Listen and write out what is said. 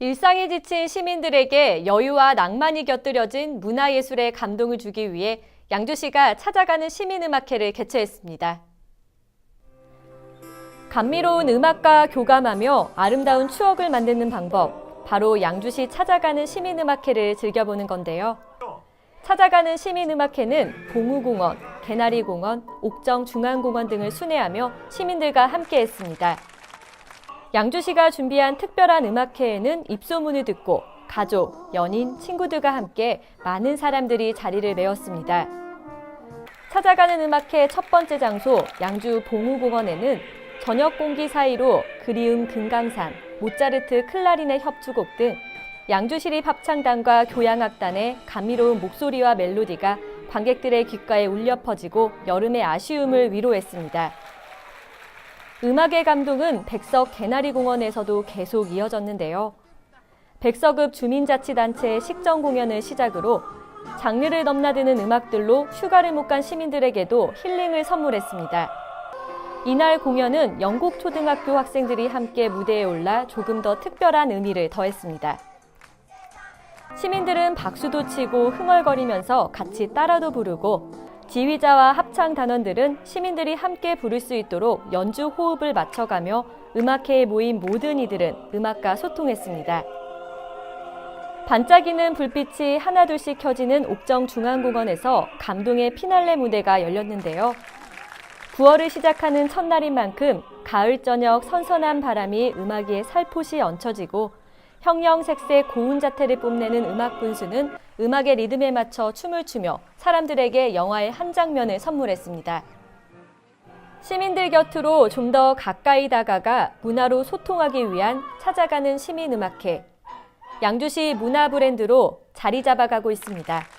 일상에 지친 시민들에게 여유와 낭만이 곁들여진 문화예술의 감동을 주기 위해 양주시가 찾아가는 시민음악회를 개최했습니다. 감미로운 음악과 교감하며 아름다운 추억을 만드는 방법, 바로 양주시 찾아가는 시민음악회를 즐겨보는 건데요. 찾아가는 시민음악회는 봉우공원, 개나리공원, 옥정중앙공원 등을 순회하며 시민들과 함께했습니다. 양주시가 준비한 특별한 음악회에는 입소문을 듣고 가족, 연인, 친구들과 함께 많은 사람들이 자리를 메웠습니다. 찾아가는 음악회 첫 번째 장소 양주 봉우공원에는 저녁 공기 사이로 그리움 금강산, 모차르트 클라리넷 협주곡 등 양주시립 합창단과 교향악단의 감미로운 목소리와 멜로디가 관객들의 귓가에 울려 퍼지고 여름의 아쉬움을 위로했습니다. 음악의 감동은 백석 개나리 공원에서도 계속 이어졌는데요. 백석읍 주민자치단체의 식전 공연을 시작으로 장르를 넘나드는 음악들로 휴가를 못 간 시민들에게도 힐링을 선물했습니다. 이날 공연은 영국 초등학교 학생들이 함께 무대에 올라 조금 더 특별한 의미를 더했습니다. 시민들은 박수도 치고 흥얼거리면서 같이 따라도 부르고 지휘자와 합창 단원들은 시민들이 함께 부를 수 있도록 연주 호흡을 맞춰가며 음악회에 모인 모든 이들은 음악과 소통했습니다. 반짝이는 불빛이 하나둘씩 켜지는 옥정 중앙공원에서 감동의 피날레 무대가 열렸는데요. 9월을 시작하는 첫날인 만큼 가을 저녁 선선한 바람이 음악 위에 살포시 얹혀지고 형형색색 고운 자태를 뽐내는 음악 분수는 음악의 리듬에 맞춰 춤을 추며 사람들에게 영화의 한 장면을 선물했습니다. 시민들 곁으로 좀 더 가까이 다가가 문화로 소통하기 위한 찾아가는 시민음악회. 양주시 문화 브랜드로 자리 잡아가고 있습니다.